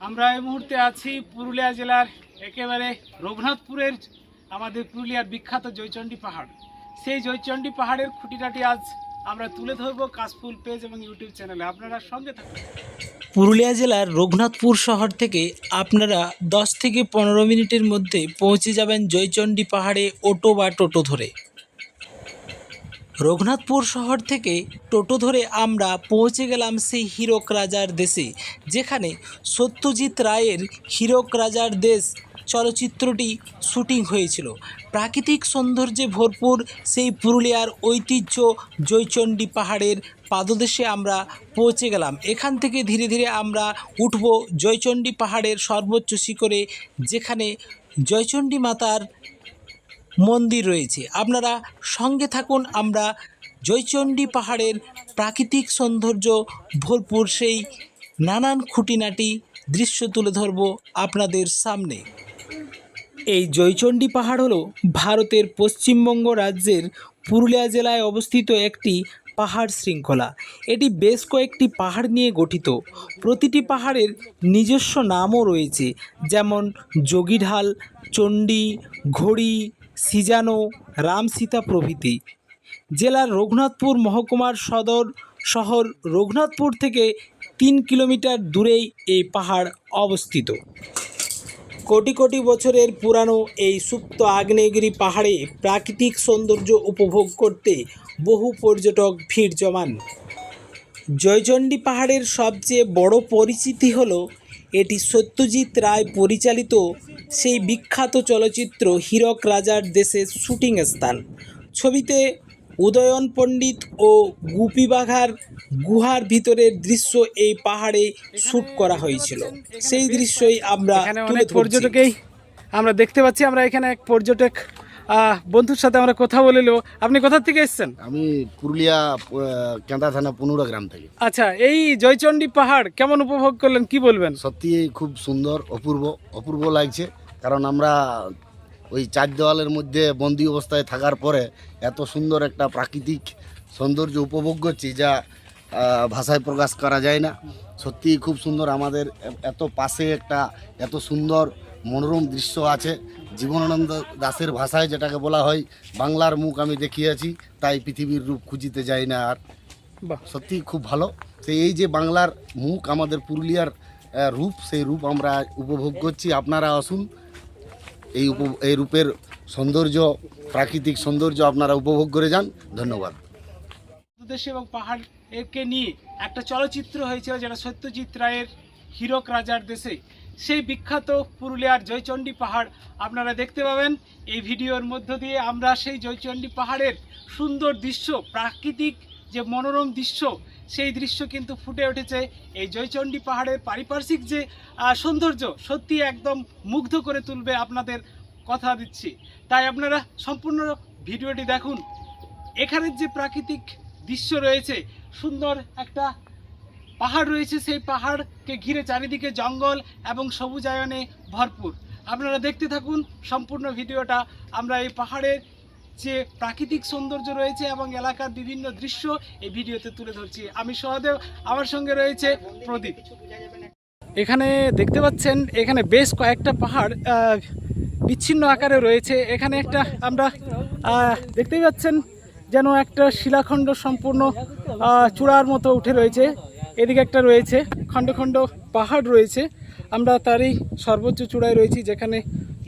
আমরা এই মুহূর্তে আছি পুরুলিয়া জেলার একেবারে রঘুনাথপুরের আমাদের পুরুলিয়ার বিখ্যাত জয়চণ্ডী পাহাড়। সেই জয়চণ্ডী পাহাড়ের খুঁটিনাটি আজ আমরা তুলে ধরবো কাশফুল পেজ এবং ইউটিউব চ্যানেলে। আপনারা সঙ্গে থাকুন। পুরুলিয়া জেলার রঘুনাথপুর শহর থেকে আপনারা দশ থেকে পনেরো মিনিটের মধ্যে পৌঁছে যাবেন জয়চণ্ডী পাহাড়ে অটো বা টোটো ধরে। রঘুনাথপুর শহর থেকে টোটো ধরে আমরা পৌঁছে গেলাম সেই হীরক রাজার দেশে, যেখানে সত্যজিৎ রায়ের হীরক রাজার দেশ চলচ্চিত্রটি শুটিং হয়েছিল। প্রাকৃতিক সৌন্দর্যে ভরপুর সেই পুরুলিয়ার ঐতিহ্য জয়চণ্ডী পাহাড়ের পাদদেশে আমরা পৌঁছে গেলাম। এখান থেকে ধীরে ধীরে আমরা উঠব জয়চণ্ডী পাহাড়ের সর্বোচ্চ শিখরে, যেখানে জয়চণ্ডী মাতার মন্দির রয়েছে। আপনারা সঙ্গে থাকুন, আমরা জয়চণ্ডী পাহাড়ের প্রাকৃতিক সৌন্দর্য, ভরপুর সেই নানান খুঁটিনাটি দৃশ্য তুলে ধরব আপনাদের সামনে। এই জয়চণ্ডী পাহাড় হলো ভারতের পশ্চিমবঙ্গ রাজ্যের পুরুলিয়া জেলায় অবস্থিত একটি পাহাড় শৃঙ্খলা। এটি বেশ কয়েকটি পাহাড় নিয়ে গঠিত। প্রতিটি পাহাড়ের নিজস্ব নামও রয়েছে, যেমন যোগীঢাল চণ্ডী, ঘড়ি সিজানো রামসীতা প্রভৃতি। জেলার রঘুনাথপুর মহকুমার সদর শহর রঘুনাথপুর থেকে তিন কিলোমিটার দূরেই এই পাহাড় অবস্থিত। কোটি কোটি বছরের পুরানো এই সুপ্ত আগ্নেয়গিরি পাহাড়ে প্রাকৃতিক সৌন্দর্য উপভোগ করতে বহু পর্যটক ভিড় জমান। জয়চণ্ডী পাহাড়ের সবচেয়ে বড় পরিচিতি হল এটি সত্যজিৎ রায় পরিচালিত সেই বিখ্যাত চলচ্চিত্র হীরক রাজার দেশের শুটিং স্থান ছবিতে উদয়ন পণ্ডিত ও গুপি বাঘার গুহার ভিতরের দৃশ্য এই পাহাড়ে শ্যুট করা হয়েছিল সেই দৃশ্যই আমরা। পর্যটকেই আমরা দেখতে পাচ্ছি আমরা এখানে এক পর্যটক বন্ধুর সাথে আমরা কথা বলে নেব। আপনি কোথা থেকে এসেছেন? আমি পুরুলিয়া কেন্দা থানা পনেরো গ্রাম থেকে। আচ্ছা এই জয়চণ্ডী পাহাড় কেমন উপভোগ করলেন কি বলবেন? সত্যি খুব সুন্দর অপূর্ব অপূর্ব লাগছে। কারণ আমরা ওই চার দেওয়ালের মধ্যে বন্দি অবস্থায় থাকার পরে এত সুন্দর একটা প্রাকৃতিক সৌন্দর্য উপভোগ করছি যা ভাষায় প্রকাশ করা যায় না। সত্যি খুব সুন্দর আমাদের এত পাশে একটা এত সুন্দর মনোরম দৃশ্য আছে। জীবনানন্দ দাসের ভাষায় যেটাকে বলা হয় বাংলার মুখ আমি দেখিয়েছি তাই পৃথিবীর রূপ খুঁজিতে যাই না আর। বাহ। সত্যি খুব ভালো। সেই এই যে বাংলার মুখ আমাদের পুরুলিয়ার রূপ সেই রূপ আমরা উপভোগ করছি। আপনারা আসুন এই উপ এই রূপের সৌন্দর্য প্রাকৃতিক সৌন্দর্য আপনারা উপভোগ করে যান। ধন্যবাদ। দেশ এবং পাহাড় একে নিয়ে একটা চলচ্চিত্র হয়েছিল যেটা সত্যজিৎ রায়ের হীরক রাজার দেশে। সেই বিখ্যাত পুরুলিয়ার জয়চণ্ডী পাহাড় আপনারা দেখতে পাবেন। এই ভিডিওর মধ্য দিয়ে আমরা সেই জয়চণ্ডী পাহাড়ের সুন্দর দৃশ্য, প্রাকৃতিক যে মনোরম দৃশ্য, সেই দৃশ্য কিন্তু ফুটে উঠেছে। এই জয়চণ্ডী পাহাড়ের পারিপার্শ্বিক যে সৌন্দর্য সত্যি একদম মুগ্ধ করে তুলবে আপনাদের কথা দিচ্ছি। তাই আপনারা সম্পূর্ণ ভিডিওটি দেখুন। এখানের যে প্রাকৃতিক দৃশ্য রয়েছে, সুন্দর একটা পাহাড় রয়েছে, সেই পাহাড়কে ঘিরে চারিদিকে জঙ্গল এবং সবুজায়নে ভরপুর। আপনারা দেখতে থাকুন সম্পূর্ণ ভিডিওটা। আমরা এই পাহাড়ের যে প্রাকৃতিক সৌন্দর্য রয়েছে এবং এলাকার বিভিন্ন দৃশ্য এই ভিডিওতে তুলে ধরছি। আমি সহদেব, আমার সঙ্গে রয়েছে প্রদীপ। এখানে দেখতে পাচ্ছেন, এখানে বেশ কয়েকটা পাহাড় বিচ্ছিন্ন আকারে রয়েছে। এখানে একটা আমরা দেখতেই পাচ্ছেন যেন একটা শিলাখণ্ড সম্পূর্ণ চূড়ার মতো উঠে রয়েছে। এদিকে একটা রয়েছে, খণ্ড খণ্ড পাহাড় রয়েছে। আমরা তারই সর্বোচ্চ চূড়ায় রয়েছি, যেখানে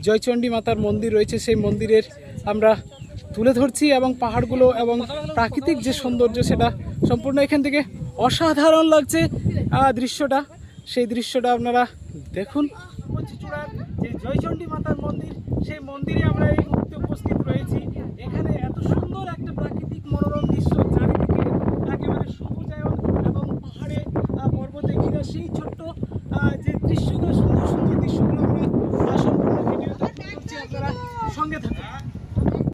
জয়চণ্ডী মাতার মন্দির রয়েছে। সেই মন্দিরের আমরা তুলে ধরছি এবং পাহাড়গুলো এবং প্রাকৃতিক যে সৌন্দর্য, সেটা সম্পূর্ণ এখান থেকে অসাধারণ লাগছে দৃশ্যটা। সেই দৃশ্যটা আপনারা দেখুন। যে জয়চণ্ডী মাতার মন্দির, সেই মন্দিরে আমরা এই মুহূর্তে উপস্থিত রয়েছি এখানে এত সুন্দর একটা প্রাকৃতিক মনোরম দৃশ্য চারিদিকে একেবারে সবুজায়ন এবং পাহাড়ে আহ, পর্বতে ঘিরে সেই ছোট্ট যে দৃশ্যগুলো সুন্দর সুন্দর দৃশ্যগুলো আমরা সম্পূর্ণ ভিডিওতে আপনারা সঙ্গে থাকুন।